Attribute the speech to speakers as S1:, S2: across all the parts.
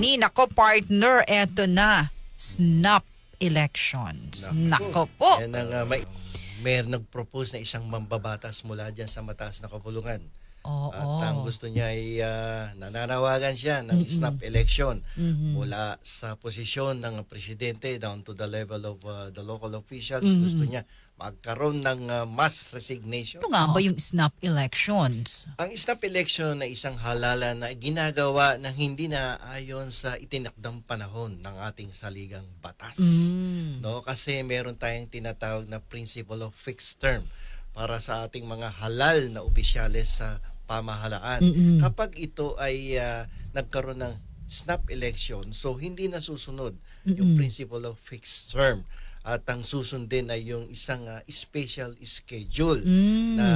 S1: attorney. Nako, partner, eto na. Snap elections. Nako po.
S2: Yan ang uh, may, may nag-propose na isang mambabatas mula dyan sa mataas na kapulungan.
S1: Oo.
S2: At ang gusto niya ay ah, nananawagan siya ng snap election mula sa posisyon ng presidente down to the level of ah, the local officials. Gusto niya magkaroon ng ah, mass resignation.
S1: Ano nga ba yung snap elections?
S2: Ang snap election ay isang halala na ginagawa ng hindi na ayon sa itinakdang panahon ng ating saligang batas.
S1: Mm.
S2: No, kasi meron tayong tinatawag na principle of fixed term para sa ating mga halal na opisyales sa pamahalaan.
S1: Mm-mm.
S2: Kapag ito ay ah, nagkaroon ng snap election, so hindi nasusunod yung principle of fixed term. At ang susundin ay yung isang ah, special schedule
S1: Mm.
S2: na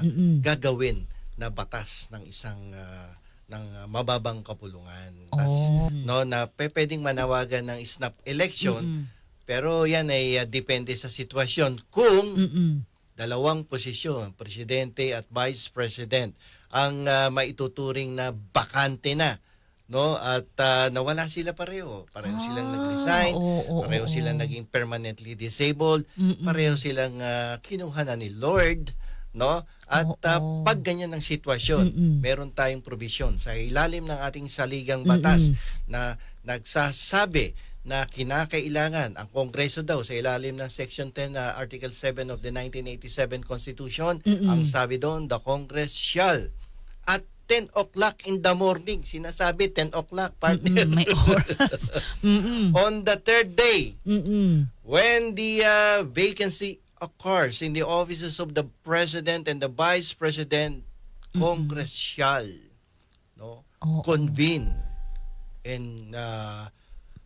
S1: Mm-mm.
S2: gagawin na batas ng isang ah, ng ah, mababang kapulungan. Tas,
S1: Oh.
S2: no na pwedeng manawagan ng snap election pero yan ay ah, depende sa sitwasyon kung
S1: Mm-mm.
S2: dalawang posisyon, presidente at vice president, ang ah, maituturing na bakante na no at ah, nawala sila pareho pareho silang
S1: Ah,
S2: nag-resign
S1: oo, oo,
S2: pareho
S1: oo.
S2: silang naging permanently disabled
S1: Mm-mm.
S2: pareho silang ah, kinuha na ni Lord no at
S1: Oo.
S2: ah, pag ganyan ang sitwasyon
S1: Mm-mm.
S2: meron tayong provision sa ilalim ng ating saligang batas
S1: Mm-mm.
S2: na nagsasabi na kinakailangan ang Kongreso daw sa ilalim ng Section 10 na Article 7 of the 1987 Constitution,
S1: Mm-mm.
S2: ang sabi doon, the Congress shall at 10 o'clock in the morning, sinasabi 10 o'clock, partner,
S1: Mm-mm. May oras. Mm-mm.
S2: on the third day,
S1: Mm-mm.
S2: when the uh, vacancy occurs in the offices of the President and the Vice President, Congress shall no, convene and uh,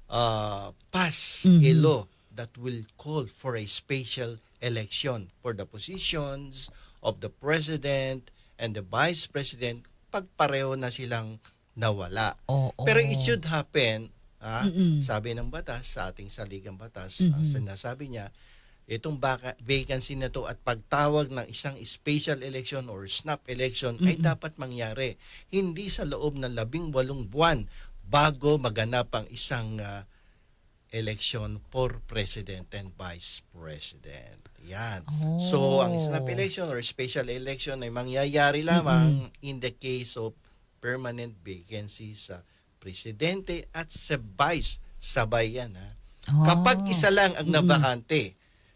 S2: uh, pass
S1: Mhm.
S2: a law that will call for a special election for the positions of the President and the Vice President pag pareho na silang nawala.
S1: Oo.
S2: Pero it should happen, ah,
S1: Mm-mm.
S2: sabi ng batas, sa ating saligang batas,
S1: Mhm.
S2: ang sinasabi niya, itong baka, vacancy na to at pagtawag ng isang special election or snap election ay
S1: Mm-mm.
S2: dapat mangyari. Hindi sa loob ng labing walong buwan bago maganap ang isang ah, election for President and Vice President. Yan. So, ang snap
S1: Oh.
S2: election or special election ay mangyayari lamang in the case of permanent vacancy sa presidente at sa vice. Sabay yan, ha? Kapag
S1: Ah.
S2: isa lang ang nabakante,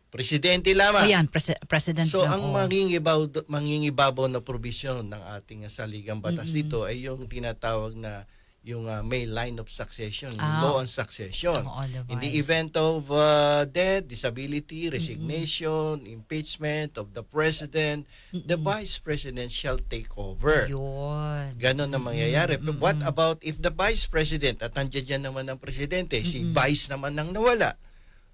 S2: presidente lamang.
S1: Ayan, presi- President
S2: So,
S1: lang,
S2: ang
S1: oh.
S2: mangingibaw, mangingibabaw na provision ng ating saligang batas
S1: Mm-mm.
S2: dito ay yung tinatawag na yung ah, may line of succession,
S1: Ah.
S2: law on succession. In the event of uh, death, disability, resignation, impeachment of the president, the vice president shall take over.
S1: Yun.
S2: Ganon na mangyayari.
S1: Mm-mm.
S2: But what about if the vice president, at nandiyan dyan naman ang presidente, si vice naman ang nawala.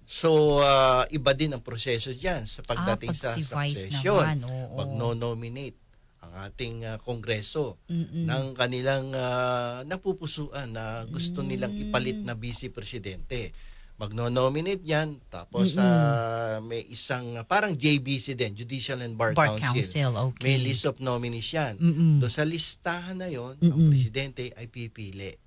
S2: So, uh, iba din ang proseso dyan sa pagdating
S1: Ah, pag
S2: sa
S1: si
S2: succession.
S1: naman, oo.
S2: Pag no-nominate ang ating uh, kongreso
S1: Mm-mm.
S2: ng kanilang uh, napupusuan na gusto nilang
S1: Mm.
S2: ipalit na vice presidente. Magno-nominate yan, tapos
S1: Mm-mm.
S2: uh, may isang, uh, parang JBC din, Judicial and Bar,
S1: Bar
S2: Council.
S1: Council, okay.
S2: May list of nominees yan.
S1: Mm-mm.
S2: Doon sa listahan na yon, ang
S1: Mm-mm.
S2: presidente ay pipili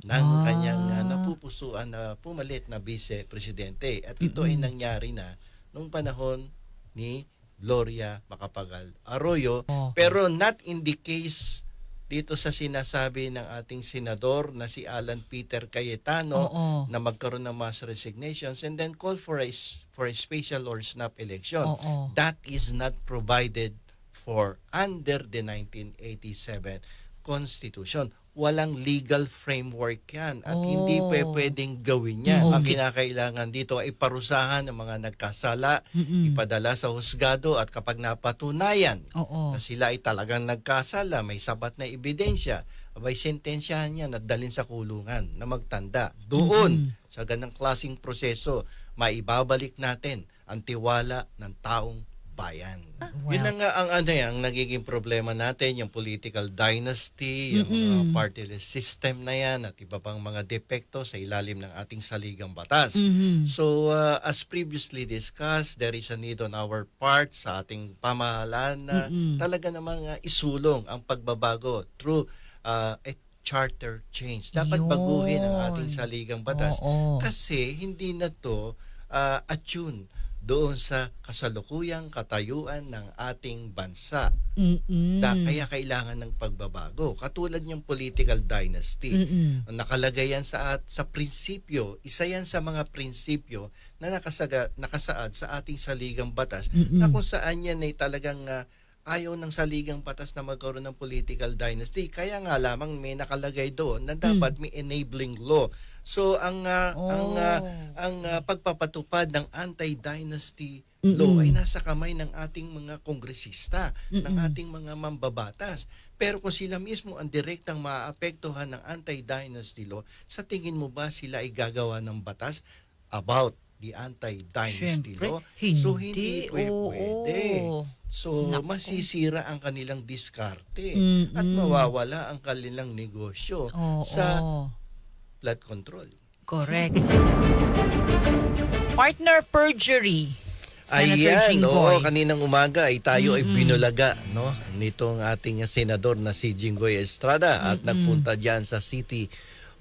S2: ng
S1: Ah.
S2: kanyang uh, napupusuan na pumalit na vice presidente. At ito ay nangyari na nung panahon ni Gloria Macapagal Arroyo.
S1: Okay.
S2: Pero not in the case dito sa sinasabi ng ating senador na si Alan Peter Cayetano
S1: Oo.
S2: na magkaroon ng mass resignations and then call for a, for a special or snap election.
S1: Oo.
S2: That is not provided for under the 1987 Constitution. Walang legal framework yan at hindi
S1: Oh.
S2: pa pwedeng gawin yan.
S1: Mm,
S2: Ang kinakailangan dito ay parusahan ng mga nagkasala,
S1: Mm-mm.
S2: ipadala sa husgado at kapag napatunayan
S1: Oo.
S2: na sila ay talagang nagkasala, may sabat na ebidensya, abay sentensyahan yan at dalhin sa kulungan na magtanda. Doon, sa ganang klasing proseso, maibabalik natin ang tiwala ng taong bayan.
S1: Well.
S2: Yun na nga ang ano yan, ang nagiging problema natin, yung political dynasty, yung mga partyless system na yan at iba pang mga depekto sa ilalim ng ating saligang batas.
S1: Mhm.
S2: So, uh, as previously discussed, there is a need on our part sa ating pamahalaan na
S1: Mm-mm.
S2: talaga namang uh, isulong ang pagbabago through uh, a charter change. Dapat
S1: Yun.
S2: baguhin ang ating saligang batas
S1: Oo.
S2: kasi hindi na to ah, attune doon sa kasalukuyang katayuan ng ating bansa.
S1: Mm-mm.
S2: Da, kaya kailangan ng pagbabago. Katulad ng political dynasty.
S1: Mm-mm.
S2: Nakalagay yan sa, at, sa prinsipyo. Isa yan sa mga prinsipyo na nakasaga, nakasaad sa ating saligang batas
S1: Mm-mm.
S2: na kung saan yan ay talagang ah, ayaw ng saligang batas na magkaroon ng political dynasty. Kaya nga lamang may nakalagay doon na dapat may enabling law. So ang ah, ang ah,
S1: Oh.
S2: ang ah, pagpapatupad ng anti-dynasty law
S1: Mm-mm.
S2: ay nasa kamay ng ating mga kongresista, ng
S1: Mm-mm.
S2: ating mga mambabatas. Pero kung sila mismo ang direktang maaapektuhan ng anti-dynasty law, sa tingin mo ba sila ay gagawa ng batas about the anti-dynasty
S1: Siyempre,
S2: law?
S1: hindi.
S2: So hindi pwede. So
S1: Naku.
S2: masisira ang kanilang diskarte
S1: Mm-mm.
S2: at mawawala ang kanilang negosyo
S1: Oo.
S2: sa flood control.
S1: Correct. Partner perjury. Senator
S2: Ayan,
S1: Jinggoy.
S2: oo, kaninang umaga ay tayo ay binulaga no nitong ating senador na si Jinggoy Estrada at nagpunta diyan sa City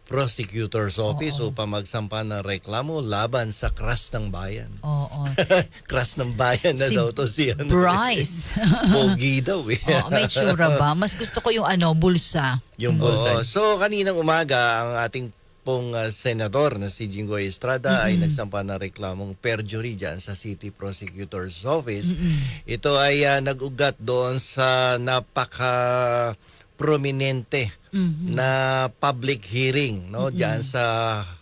S2: Prosecutor's Office upang magsampa ng reklamo laban sa crush ng bayan.
S1: Oo.
S2: crush ng bayan na
S1: Si
S2: daw to si ano,
S1: Bryce.
S2: Pogi daw eh.
S1: Oo, may tsura ba? Mas gusto ko yung ano, bulsa.
S2: Yung bulsa. So kaninang umaga ang ating pong uh, senador na si Jinggoy Estrada ay nagsampa ng reklamong perjury dyan sa City Prosecutor's Office. Ito ay uh, nag-ugat doon sa napaka prominente na public hearing no diyan sa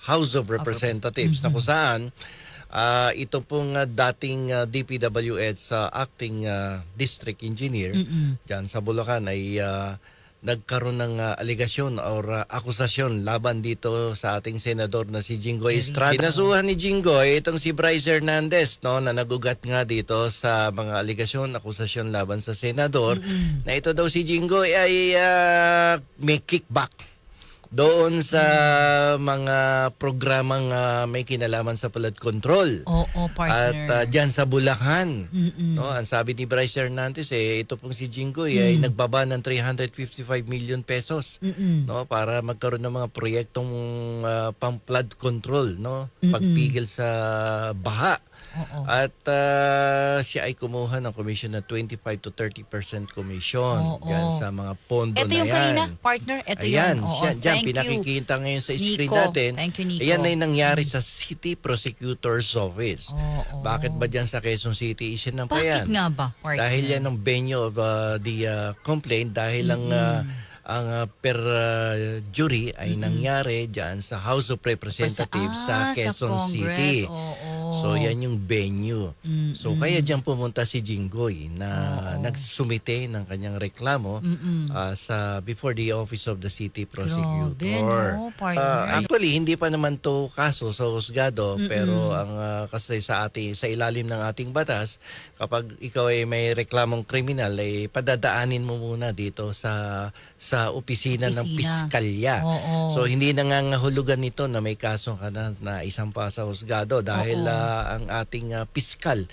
S2: House of Representatives na kung saan ah, ito pong ah, dating ah, DPWH sa acting ah, district engineer diyan sa Bulacan ay ah, nagkaroon ng ah, aligasyon or ah, akusasyon laban dito sa ating senador na si Jinggoy Estrada. Kinasuhan ni Jinggoy itong si Bryce Hernandez no na nagugat nga dito sa mga aligasyon, akusasyon laban sa senador na ito daw si Jinggoy ay ah, may kickback doon sa mga programang ah, may kinalaman sa flood control.
S1: Oo,
S2: At
S1: partner.
S2: uh, dyan sa Bulacan,
S1: Mm-mm.
S2: no, ang sabi ni Bryce Hernandez eh ito pong si Jinggoy ay nagbaba ng 355 million pesos
S1: Mm-mm.
S2: no para magkaroon ng mga proyektong uh, pang-flood control no pagpigil sa baha.
S1: Oo.
S2: At uh, siya ay kumuha ng commission na 25 to 30% commission
S1: Oo.
S2: yan sa mga pondo
S1: Ito
S2: na
S1: yung
S2: yan.
S1: kanina, partner. Ito
S2: Ayan,
S1: yun. Oo,
S2: siya, dyan,
S1: thank you.
S2: pinakikita ngayon sa screen
S1: Nico.
S2: natin.
S1: Thank you, Nico.
S2: Ayan ay nangyari sa City Prosecutor's Office.
S1: Oo.
S2: Bakit ba dyan sa Quezon City isin ng pa
S1: Bakit nga ba, partner?
S2: Dahil yan ang venue of uh, the uh, complaint dahil ang uh, ang uh, per uh, jury ay nangyari dyan sa House of Representatives
S1: Ah,
S2: sa Quezon
S1: Congress.
S2: City.
S1: Oo.
S2: So yan yung venue. So kaya diyan pumunta si Jinggoy na nagsumite ng kanyang reklamo uh, sa before the office of the city prosecutor.
S1: Grabe, no, partner.
S2: Uh, actually hindi pa naman to kaso sa husgado pero ang uh, kasi sa ating sa ilalim ng ating batas kapag ikaw ay may reklamong kriminal ay padadaanin mo muna dito sa sa opisina, ng
S1: Opisina.
S2: piskalya.
S1: Oo.
S2: So hindi nangangahulugan nito na may kaso ka na, na isang pa sa husgado dahil
S1: Oo.
S2: ah, ang ating ah, piskal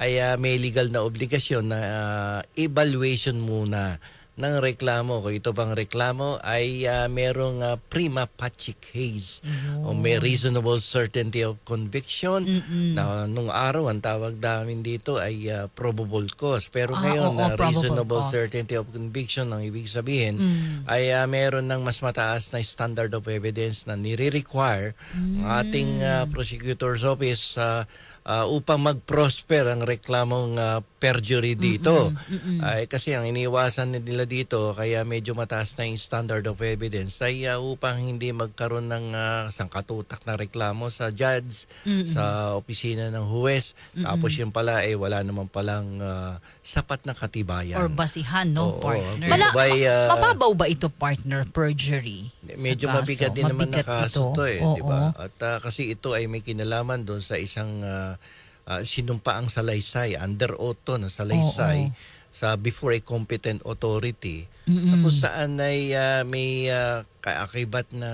S2: ay ah, may legal na obligasyon na ah, evaluation muna ng reklamo. Kung ito bang reklamo ay ah, merong ah, prima facie case o may reasonable certainty of conviction na nung araw ang tawag namin dito ay ah, probable cause. Pero
S1: Ah,
S2: ngayon
S1: oo, probable
S2: reasonable
S1: cause.
S2: certainty of conviction ang ibig sabihin
S1: Mm.
S2: ay ah, meron ng mas mataas na standard of evidence na nire-require ang ating ah, prosecutor's office ah, ah, upang mag-prosper ang reklamong ah, perjury dito. Ay kasi ang iniwasan nila dito kaya medyo mataas na yung standard of evidence ay ah, upang hindi magkaroon ng ah, sangkatutak na reklamo sa judge, sa opisina ng huwes. Tapos yun pala eh wala naman palang ah, sapat na katibayan.
S1: Or basihan, no,
S2: Oo.
S1: partner?
S2: Ito ba'y, ah,
S1: mababaw ba ito, partner, perjury?
S2: Medyo
S1: kaso?
S2: mabigat din naman na kaso
S1: ito.
S2: to eh,
S1: Oo.
S2: di ba? At ah, kasi ito ay may kinalaman doon sa isang uh, sinumpaang salaysay, under oath to na salaysay, sa before a competent authority na kung saan ay ah, may ah, kaakibat na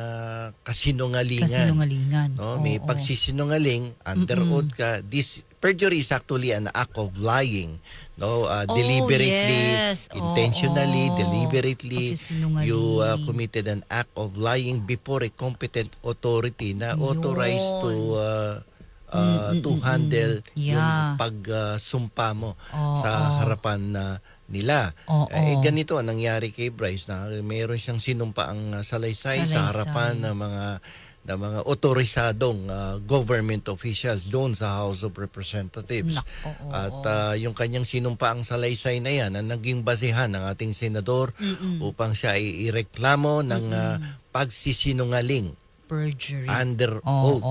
S2: kasinungalingan.
S1: Kasinungalingan.
S2: No, may
S1: Oo.
S2: pagsisinungaling, under oath ka. This perjury is actually an act of lying. No, uh,
S1: Oh,
S2: deliberately,
S1: yes.
S2: Intentionally, deliberately
S1: Pagsisinungaling.
S2: you uh, committed an act of lying before a competent authority na authorized to uh, uh, to handle yung
S1: Yeah.
S2: pagsumpa mo
S1: Oo.
S2: sa harapan na nila.
S1: Oo.
S2: Eh, ganito ang nangyari kay Bryce na mayroon siyang sinumpaang uh, salaysay,
S1: Salaysay.
S2: sa harapan ng mga ng mga otorisadong uh, government officials doon sa House of Representatives.
S1: Nako, oo.
S2: At uh, yung kanyang sinumpaang salaysay na yan ang naging basehan ng ating senador upang siya ireklamo ng uh, pagsisinungaling
S1: Perjury.
S2: under
S1: Oo,
S2: oath.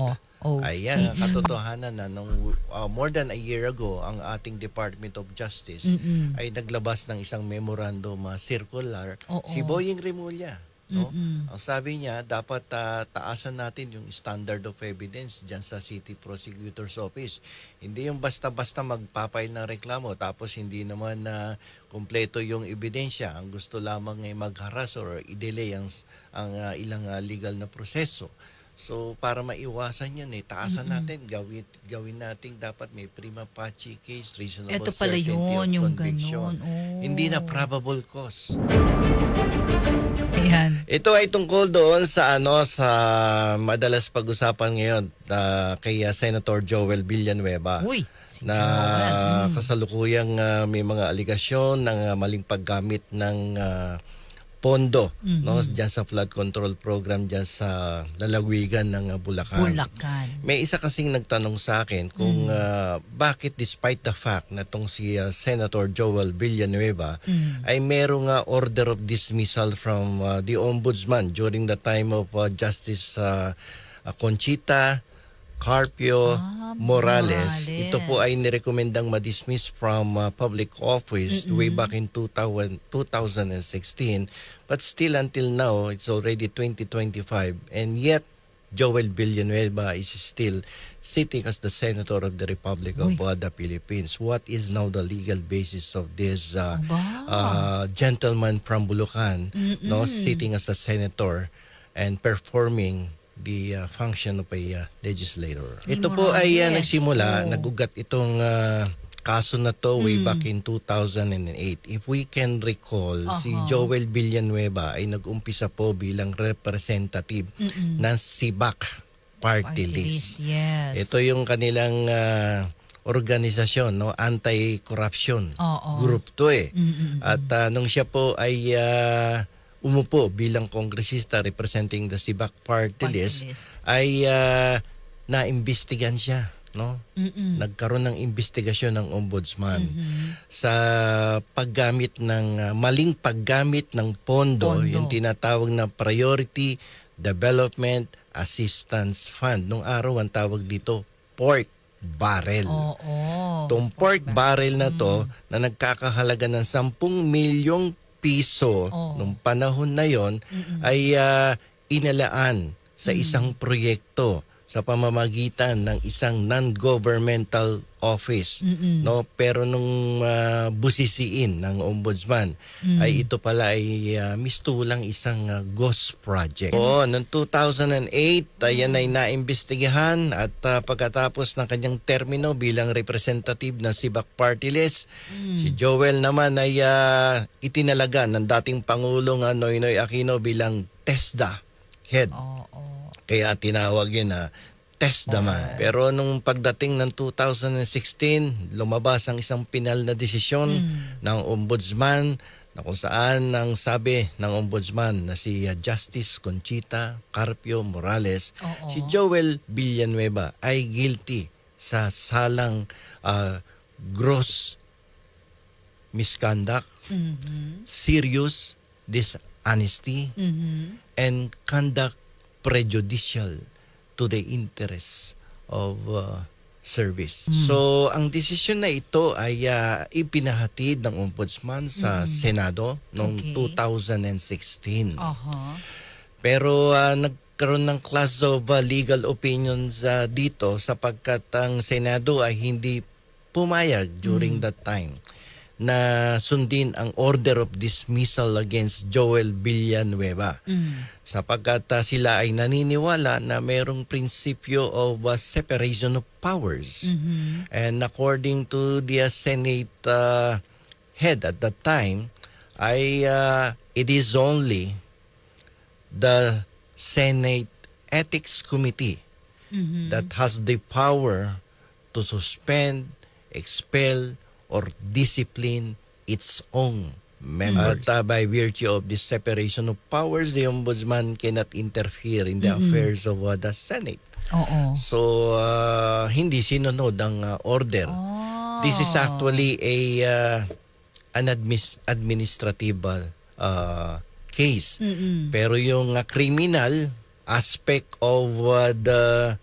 S1: oo.
S2: Ayan, ang katotohanan na nung uh, more than a year ago, ang ating Department of Justice
S1: Mm-mm.
S2: ay naglabas ng isang memorandum uh, circular
S1: Oo.
S2: si Boying Remulla. No?
S1: Mm-mm.
S2: Ang sabi niya, dapat uh, taasan natin yung standard of evidence dyan sa City Prosecutor's Office. Hindi yung basta-basta magpapail ng reklamo tapos hindi naman na kumpleto yung ebidensya. Ang gusto lamang ay magharas or i-delay ang, ang uh, ilang uh, legal na proseso. So para maiwasan yan eh, taasan natin, gawin, gawin natin dapat may prima facie case, reasonable
S1: Ito pala
S2: certainty of
S1: yun, yung
S2: conviction.
S1: Oh.
S2: Hindi na probable cause.
S1: Ayan.
S2: Ito ay tungkol doon sa ano sa madalas pag-usapan ngayon ah, kay ah, Senator Joel Villanueva
S1: Uy.
S2: na.
S1: Mm.
S2: kasalukuyang ah, may mga aligasyon ng ah, maling paggamit ng ah, pondo no
S1: Mm-hmm.
S2: diyan sa flood control program diyan sa lalawigan ng ah, Bulacan.
S1: Bulacan.
S2: May isa kasing nagtanong sa akin
S1: Mm.
S2: kung ah, bakit despite the fact na tong si ah, Senator Joel Villanueva
S1: Mm.
S2: ay merong ah, order of dismissal from ah, the ombudsman during the time of ah, Justice ah, Conchita Carpio
S1: Ah,
S2: Morales.
S1: Morales.
S2: Ito po ay nirekomendang ma-dismiss from ah, public office way back in 2000, 2016 but still until now it's already 2025 and yet Joel Villanueva is still sitting as the Senator of the Republic of
S1: Uy.
S2: uh, the Philippines. What is now the legal basis of this uh, uh, gentleman from Bulacan no sitting as a senator and performing the uh, function of a uh, legislator. Ito po ay uh, nagsimula,
S1: Oo.
S2: nagugat itong uh, kaso na to way back in 2008. If we can recall, si
S1: Aha.
S2: Joel Villanueva ay nag-umpisa po bilang representative ng SIBAC Party,
S1: Party
S2: List.
S1: list, Yes.
S2: Ito yung kanilang ah, organisasyon, no? Anti-corruption
S1: Oo.
S2: group to eh.
S1: Mm-mm.
S2: At ah, nung siya po ay ah, umupo bilang kongresista representing the Sibac Party,
S1: Party
S2: List,
S1: list.
S2: ay ah, naimbestigan siya, no?
S1: Mm-mm.
S2: Nagkaroon ng investigasyon ng ombudsman
S1: Mhm.
S2: sa paggamit ng ah, maling paggamit ng pondo,
S1: Pondo.
S2: yung tinatawag na Priority Development Assistance Fund. Nung araw ang tawag dito pork barrel.
S1: Oo.
S2: Itong pork barrel na to na nagkakahalaga ng 10 milyong piso
S1: Oo.
S2: nung panahon na yon ay ah, inalaan sa isang proyekto sa pamamagitan ng isang non-governmental office
S1: Mm-mm.
S2: no pero nung ah, busisiin ng ombudsman ay ito pala ay ah, mistulang isang ah, ghost project. Oo, noong 2008 ayan ay naimbestigahan at ah, pagkatapos ng kanyang termino bilang representative ng Sibac Party List, si Joel naman ay ah, itinalaga ng dating Pangulong ah, Noynoy Aquino bilang TESDA head.
S1: Oo.
S2: Kaya tinawag yun na test naman. Pero nung pagdating ng 2016, lumabas ang isang pinal na desisyon ng ombudsman na kung saan ang sabi ng ombudsman na si uh, Justice Conchita Carpio Morales,
S1: Oo.
S2: si Joel Villanueva ay guilty sa salang uh, gross misconduct,
S1: Mhm.
S2: serious dishonesty,
S1: Mhm.
S2: and conduct prejudicial to the interests of uh, service. So, ang desisyon na ito ay uh, ipinahatid ng ombudsman sa Senado noong
S1: Okay.
S2: 2016.
S1: Aha.
S2: Pero uh, nagkaroon ng class of uh, legal opinions uh, dito sapagkat ang Senado ay hindi pumayag during that time na sundin ang order of dismissal against Joel Villanueva. Sapagkat ah, sila ay naniniwala na mayroong prinsipyo of ah, separation of powers. And according to the uh, Senate uh, head at that time, ay uh, it is only the Senate Ethics Committee that has the power to suspend, expel, or discipline its own members. At uh, by virtue of this separation of powers, the ombudsman cannot interfere in the affairs of uh, the Senate.
S1: Oo.
S2: So, uh, hindi sinunod ang uh, order.
S1: Oh.
S2: This is actually a uh, an admis- administrative uh, case.
S1: Mm-mm.
S2: Pero yung uh, criminal aspect of uh, the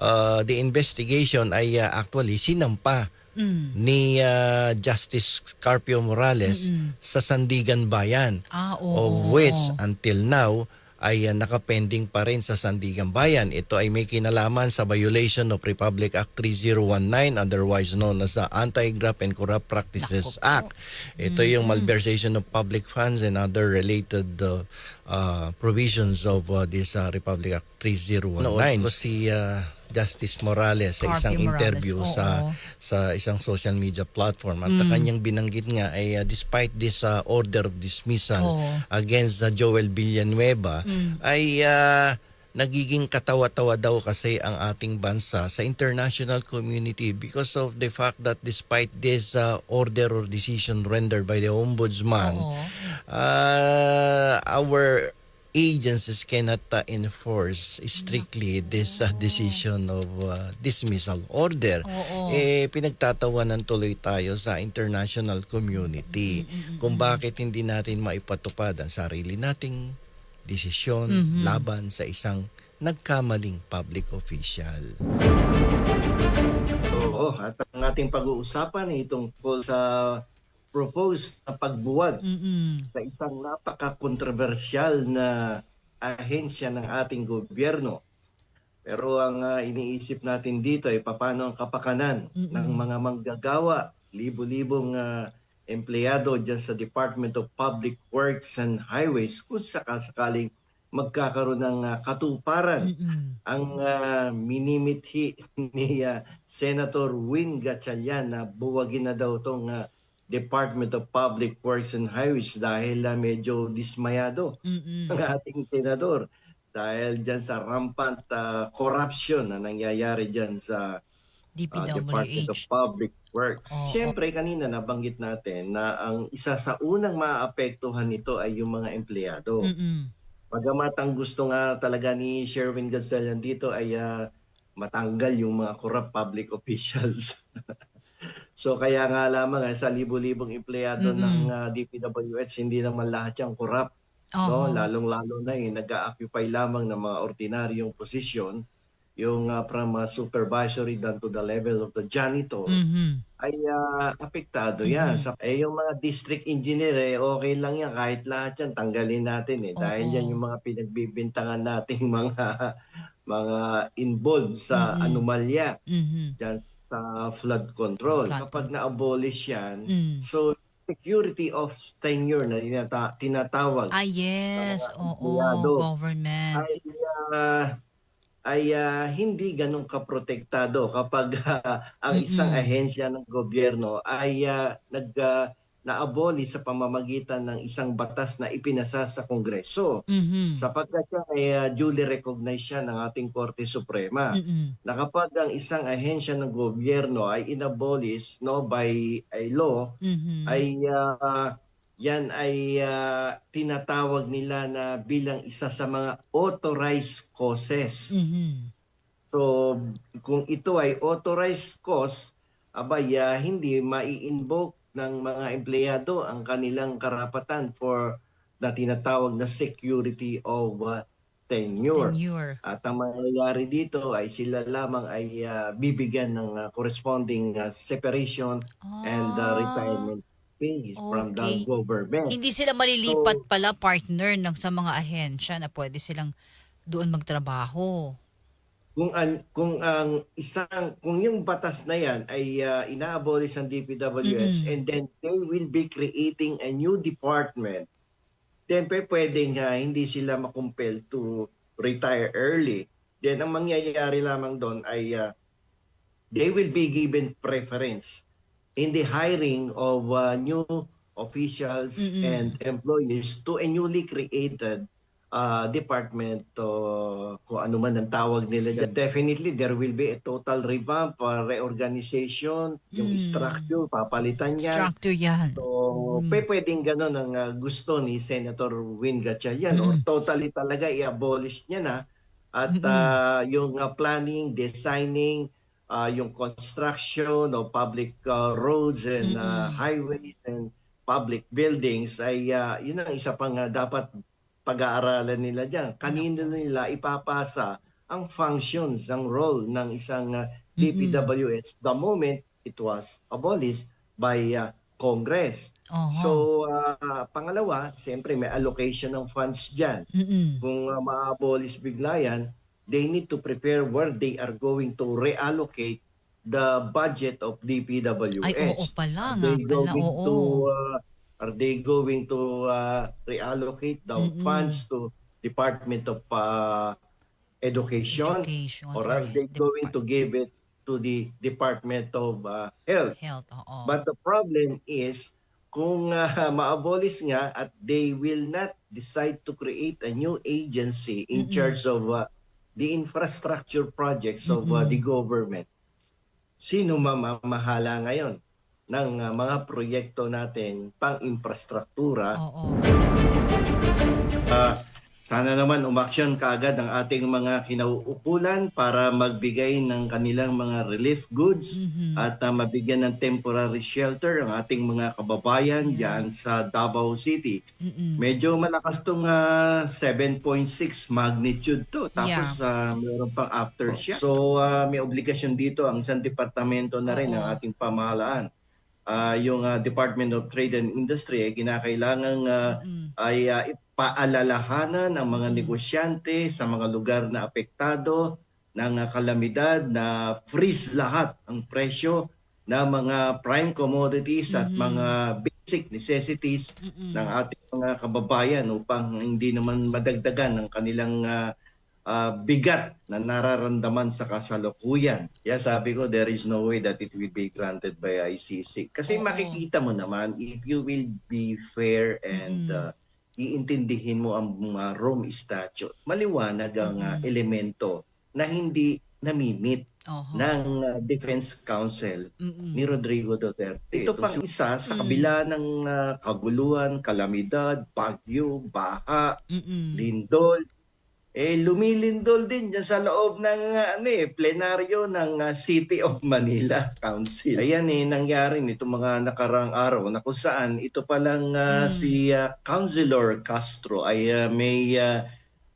S2: uh, the investigation ay uh, actually sinampa
S1: Mm.
S2: ni uh, Justice Carpio Morales sa Sandigan Bayan
S1: Ah, oo.
S2: of which until now ay uh, nakapending pa rin sa Sandigan Bayan. Ito ay may kinalaman sa violation of Republic Act 3019 otherwise known as the Anti-Graft and Corrupt Practices
S1: Naku po.
S2: Act. Ito yung malversation of public funds and other related uh, uh, provisions of uh, this uh, Republic Act 3019. Noon ko si uh, Justice Morales sa isang
S1: Morales,
S2: interview sa
S1: oo.
S2: sa isang social media platform at kanyang binanggit nga ay uh, despite this uh, order of dismissal
S1: Oo.
S2: against uh, Joel Villanueva ay uh, nagiging katawa-tawa daw kasi ang ating bansa sa international community because of the fact that despite this uh, order or decision rendered by the ombudsman
S1: Oo.
S2: uh, our agencies cannot uh, enforce strictly this uh, decision of uh, dismissal order.
S1: Oo.
S2: Eh, pinagtatawanan tuloy tayo sa international community kung bakit hindi natin maipatupad ang sarili nating desisyon laban sa isang nagkamaling public official. Oo, at ang ating pag-uusapan ay tungkol sa proposed na pagbuwag
S1: Mm-mm.
S2: sa isang napaka-kontrobersyal na ahensya ng ating gobyerno. Pero ang ah, iniisip natin dito ay paano ang kapakanan ng mga manggagawa, libo-libong ah, empleyado dyan sa Department of Public Works and Highways kung sakasakaling magkakaroon ng ah, katuparan
S1: Mm-mm.
S2: ang ah, minimithi ni ah, Senator Win Gatchalian na buwagin na daw itong Department of Public Works and Highways dahil ah, medyo dismayado
S1: Mm-mm.
S2: ang ating senador dahil dyan sa rampant ah, corruption na nangyayari dyan sa ah, Department of
S1: DPWH.
S2: Public Works.
S1: Oo.
S2: Siyempre kanina nabanggit natin na ang isa sa unang maapektuhan nito ay yung mga empleyado.
S1: Mm-mm.
S2: Bagamat ang gusto nga talaga ni Sherwin Gonzalez dito ay ah, matanggal yung mga corrupt public officials. So kaya nga lamang ah, sa libo-libong empleyado
S1: Mm-mm.
S2: ng ah, DPWH, hindi naman lahat yung corrupt. No?
S1: Oo.
S2: Lalong-lalo na yung nag-occupy lamang ng mga ordinaryong posisyon, yung ah, from ah, supervisory down to the level of the janitor,
S1: Mhm.
S2: ay ah, apektado yan.
S1: Mhm.
S2: Sa, eh, yung mga district engineer, eh, okay lang yan. Kahit lahat yan, tanggalin natin. Eh. Dahil
S1: Oo.
S2: yan yung mga pinagbibintangan nating mga mga involved sa
S1: Mhm.
S2: anomalya
S1: Mhm.
S2: dyan sa flood control.
S1: Flood
S2: Kapag na-abolish yan,
S1: Mm.
S2: so security of tenure na tinata- tinatawag
S1: Ah, yes. Oo.
S2: empleyado.
S1: Government.
S2: ay ah, ay ah, hindi ganun kaprotektado kapag ah, ang isang
S1: Mm-mm.
S2: ahensya ng gobyerno ay ah, nag ah, naaboli sa pamamagitan ng isang batas na ipinasa sa Kongreso
S1: Mhm.
S2: sapagkat yan ay ah, duly recognized siya ng ating Korte Suprema
S1: Mm-mm.
S2: na kapag ang isang ahensya ng gobyerno ay inabolish no by a law
S1: Mhm.
S2: ay ah, yan ay ah, tinatawag nila na bilang isa sa mga authorized causes.
S1: Mhm.
S2: So kung ito ay authorized cause, abay ah, hindi mai-invoke ng mga empleyado ang kanilang karapatan for na tinatawag na security of ah, tenure.
S1: Tenure.
S2: At ang mangyayari dito ay sila lamang ay ah, bibigyan ng ah, corresponding ah, separation and uh,
S1: Ah,
S2: retirement pay from the
S1: okay.
S2: government.
S1: Hindi sila malilipat pala partner ng sa mga ahensya na pwede silang doon magtrabaho.
S2: Kung an, kung ang isang kung yung batas na yan ay uh, ina-abolish ng DPWH
S1: Mm-mm.
S2: and then they will be creating a new department then pe pwedeng uh, hindi sila makumpel to retire early then ang mangyayari lamang doon ay uh, they will be given preference in the hiring of uh, new officials
S1: Mm-mm.
S2: and employees to a newly created uh, department uh, kung ano man ang tawag nila dyan. Definitely, there will be a total revamp, uh, reorganization, yung
S1: Mm.
S2: structure, papalitan yan.
S1: Structure yan.
S2: So,
S1: Mm.
S2: pe, pwedeng gano'n ang uh, gusto ni Senator Win Gatchalian or
S1: Mm.
S2: totally talaga i-abolish niya na at
S1: Mm-mm.
S2: uh, yung uh, planning, designing, uh, yung construction of public uh, roads and uh,
S1: Mm-mm.
S2: highways and public buildings ay uh, yun ang isa pang uh, dapat pag-aaralan nila diyan. Kanino nila ipapasa ang functions, ang role ng isang uh, DPWH the moment it was abolished by uh, Congress.
S1: Oho.
S2: So, uh, pangalawa, siyempre may allocation ng funds dyan.
S1: Mm-mm.
S2: Kung uh, ma-abolish bigla yan, they need to prepare where they are going to reallocate the budget of DPWH.
S1: Ay, oo pala nga pala.
S2: going
S1: Oo.
S2: to uh, are they going to uh, reallocate the
S1: Mm-mm.
S2: funds to Department of uh, Education,
S1: Education.
S2: or are they going to give it to the Department of uh, Health?
S1: Health, oo.
S2: But the problem is kung uh, ma-abolish nga at they will not decide to create a new agency in
S1: Mm-mm.
S2: charge of uh, the infrastructure projects of uh,
S1: Mm-mm.
S2: the government. Sino mamamahala ngayon ng uh, mga proyekto natin pang-infrastruktura?
S1: Oo.
S2: Ah, sana naman umaksyon kaagad ang ating mga kinauukulan para magbigay ng kanilang mga relief goods
S1: Mhm.
S2: at ah, mabigyan ng temporary shelter ang ating mga kababayan diyan sa Davao City.
S1: Mm-mm.
S2: Medyo malakas tong ah, 7.6 magnitude to tapos ah, mayroon pang aftershock. So ah, may obligasyon dito ang isang departamento na rin
S1: Oo.
S2: ng ating pamahalaan. Ah, yung ah, Department of Trade and Industry ay kinakailangang ah,
S1: Mm-mm.
S2: ay uh, paalalahanan ang mga negosyante sa mga lugar na apektado ng uh, kalamidad na freeze lahat ang presyo ng mga prime commodities at
S1: Mhm.
S2: mga basic necessities
S1: Mm-mm.
S2: ng ating mga kababayan upang hindi naman madagdagan ang kanilang uh, uh, bigat na nararamdaman sa kasalukuyan. Kaya sabi ko, there is no way that it will be granted by ICC. Kasi
S1: Oo.
S2: makikita mo naman, if you will be fair and
S1: Mm.
S2: uh, iintindihin mo ang mga Rome Statute, maliwanag ang uh,
S1: Mm.
S2: elemento na hindi namimit
S1: Oho.
S2: ng uh, Defense Council
S1: Mm-mm.
S2: ni Rodrigo Duterte. Ito pang isa sa
S1: Mm.
S2: kabila ng uh, kaguluhan, kalamidad, bagyo, baha,
S1: Mm-mm.
S2: lindol. Eh lumilindol din dyan sa loob ng uh, ano eh, plenaryo ng uh, City of Manila Council. Ayan eh nangyari nito mga nakarang araw na kung saan ito palang uh,
S1: Mm.
S2: si uh, Councilor Castro ay uh, may uh,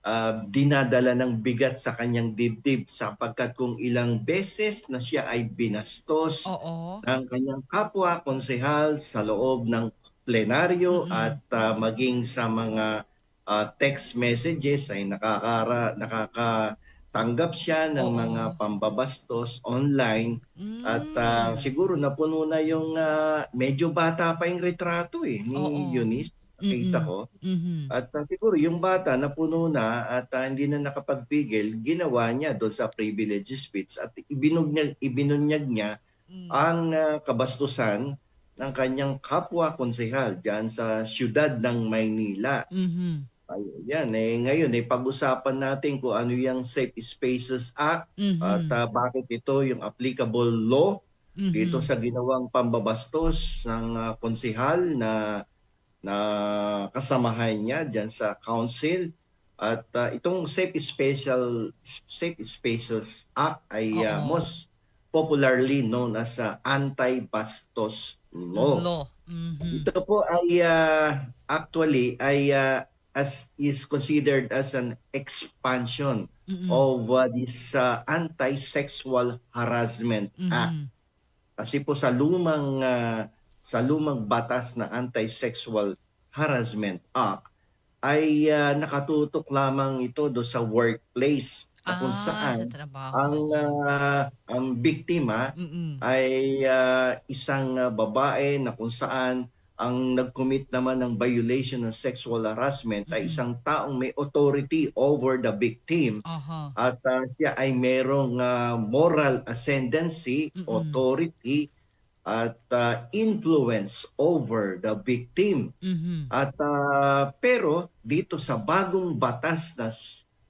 S2: uh, dinadala ng bigat sa kanyang dibdib sapagkat kung ilang beses na siya ay binastos
S1: Oo.
S2: ng kanyang kapwa konsehal sa loob ng plenaryo
S1: Mm-mm.
S2: at ah, maging sa mga ah, text messages ay nakakara nakakatanggap siya ng
S1: Oo.
S2: mga pambabastos online
S1: Mm.
S2: at ah, siguro napuno na yung ah, medyo bata pa yung retrato eh ni
S1: Oo.
S2: Eunice nakita
S1: Mm-mm.
S2: ko
S1: Mhm.
S2: at ah, siguro yung bata napuno na at ah, hindi na nakapagpigil ginawa niya doon sa privilege speech at ibinunyag ibinunyag niya
S1: Mm.
S2: ang ah, kabastusan ng kanyang kapwa konsehal diyan sa siyudad ng Maynila.
S1: Mhm.
S2: Ayan, eh, ngayon eh, pag-usapan natin kung ano yung Safe Spaces Act
S1: Mhm.
S2: at ah, bakit ito yung applicable law
S1: Mhm.
S2: dito sa ginawang pambabastos ng ah, konsehal na na kasamahan niya diyan sa council at ah, itong Safe Special Safe Spaces Act ay
S1: Oo.
S2: most popularly known as ah, anti-bastos law.
S1: Law. Mhm.
S2: Ito po ay ah, actually ay ah, as is considered as an expansion
S1: Mm-mm.
S2: of ah, this ah, anti-sexual harassment act.
S1: Mhm.
S2: Kasi po sa lumang ah, sa lumang batas na Anti-Sexual Harassment Act ay ah, nakatutok lamang ito do sa workplace na kung
S1: Ah,
S2: saan
S1: sa trabaho.
S2: ang ah, ang biktima
S1: Mm-mm.
S2: ay ah, isang ah, babae na kung saan ang nag-commit naman ng violation ng sexual harassment ay
S1: Mm-mm.
S2: isang taong may authority over the victim
S1: Aha.
S2: at ah, siya ay merong ah, moral ascendancy,
S1: Mm-mm.
S2: authority at ah, influence over the victim.
S1: Mhm.
S2: At ah, pero dito sa bagong batas na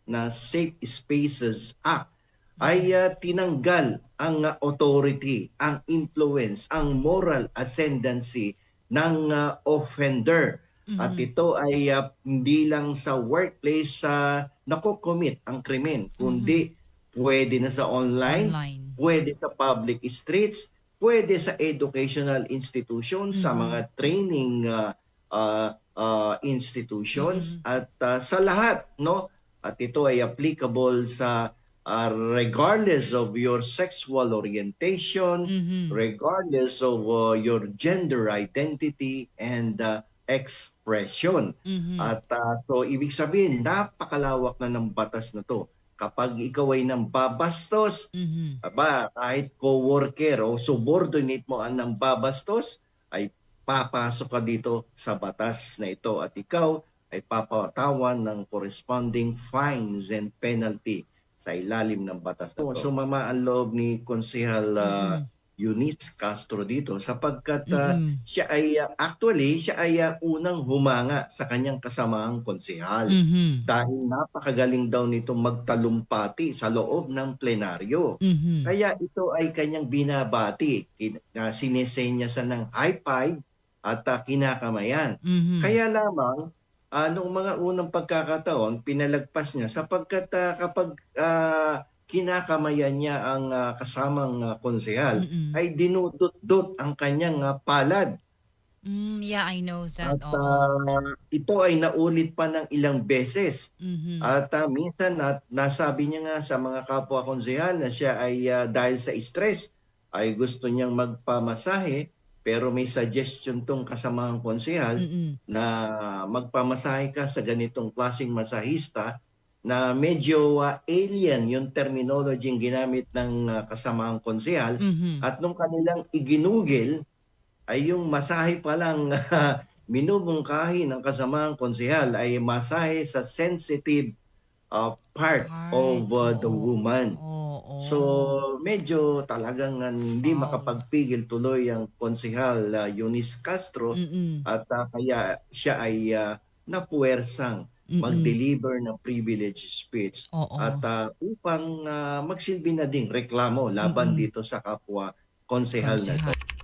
S2: na Safe Spaces Act ay ah, tinanggal ang authority, ang influence, ang moral ascendancy ng ah, offender. At
S1: Mhm.
S2: ito ay ah, hindi lang sa workplace sa nako-commit ang krimen, kundi pwede na sa online,
S1: Online.
S2: pwede sa public streets, pwede sa educational institution, sa
S1: Mhm.
S2: mga training uh, uh, uh, institutions
S1: Mhm.
S2: at uh, sa lahat, no? At ito ay applicable sa uh, regardless of your sexual orientation,
S1: Mhm.
S2: regardless of uh, your gender identity and uh, expression.
S1: Mhm.
S2: At ah, so ibig sabihin, napakalawak na ng batas na to. Kapag ikaw ay nang babastos,
S1: Mhm.
S2: aba, kahit co-worker o subordinate mo ang nang babastos, ay papasok ka dito sa batas na ito at ikaw ay papatawan ng corresponding fines and penalty sa ilalim ng batas na to. Sumama ang loob ni Konsehal ah,
S1: Mhm.
S2: Eunice Castro dito sapagkat ah,
S1: Mhm.
S2: siya ay uh, actually siya ay uh, unang humanga sa kanyang kasamaang konsehal
S1: Mhm.
S2: dahil napakagaling daw nito magtalumpati sa loob ng plenaryo.
S1: Mhm.
S2: Kaya ito ay kanyang binabati, kin- na sinesenya sa ng high five at uh, kinakamayan.
S1: Mhm.
S2: Kaya lamang uh, noong mga unang pagkakataon pinalagpas niya sapagkat uh, kapag uh, kinakamayan niya ang uh, kasamang uh, konsehal
S1: Mm-mm.
S2: ay dinudot-dot ang kanyang uh, palad
S1: Mm, yeah, I know that.
S2: At ah, ito ay naulit pa ng ilang beses.
S1: Mhm.
S2: At ah, minsan na, nasabi niya nga sa mga kapwa konsehal na siya ay ah, dahil sa stress ay gusto niyang magpamasahe pero may suggestion tong kasamang konsehal
S1: Mm-mm.
S2: na magpamasahe ka sa ganitong klaseng masahista na medyo ah, alien yung terminology yung ginamit ng ah, kasamang konsehal
S1: Mhm.
S2: at nung kanilang iginugil, ay yung masahe pa lang minumungkahi ng kasamang konsehal ay masahe sa sensitive uh, part
S1: Part,
S2: of uh, the
S1: oo.
S2: woman.
S1: Oo.
S2: So medyo talagang uh, hindi
S1: Wow.
S2: makapagpigil tuloy ang konsehal uh, Eunice Castro
S1: Mm-mm.
S2: at uh, kaya siya ay uh, napuwersang
S1: Mm-mm.
S2: mag-deliver ng privilege speech
S1: Oo.
S2: at uh, upang uh, magsilbi na ding reklamo laban
S1: Mm-mm.
S2: dito sa kapwa konsehal na ito.
S1: Konsehal.